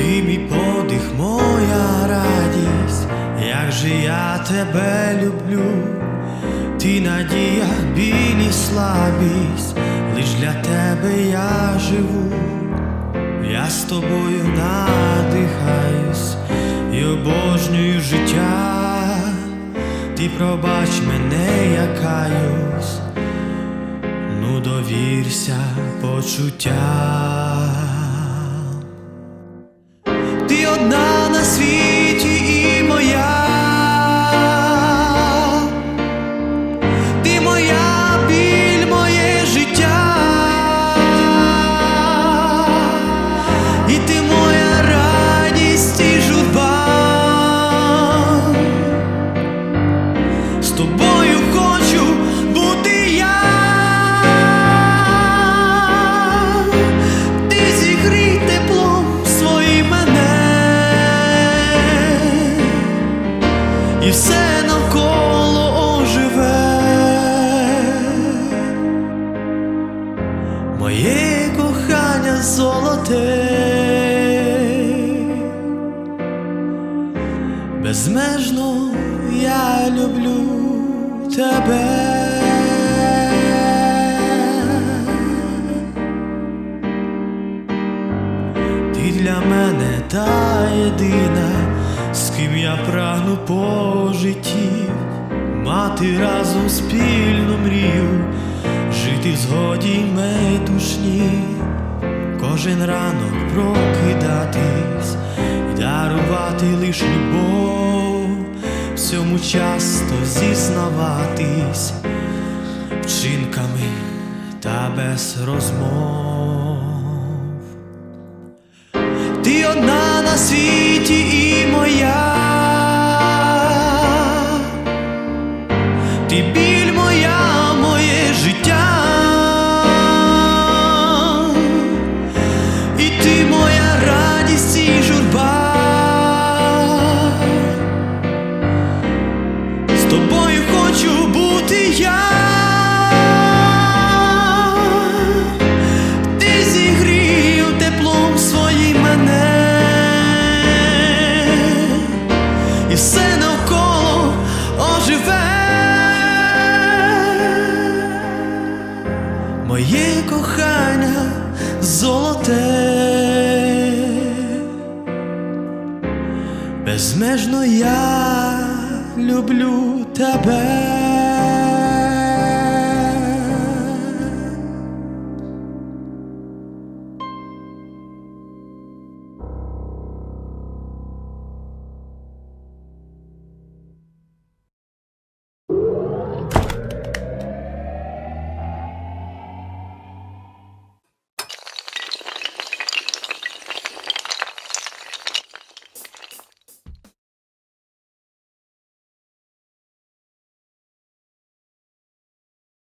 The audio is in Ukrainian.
мій подих, моя радість, як же я тебе люблю, ти надія, біль і слабість, лиш для тебе я живу, я з тобою надихаюсь. І обожнюю життя, ти пробач мене, я каюсь, ну довірся почуттям. Кохання золоте, безмежно я люблю тебе. Ти для мене та єдина, з ким я прагну по житті, мати разом спільну мрію, жити в згоді метушні, кожен ранок прокидатись і дарувати лиш любов, всьому часто зізнаватись вчинками та без розмов. Ти одна на світі і моя, ти Моє кохання золоте, безмежно я люблю тебе.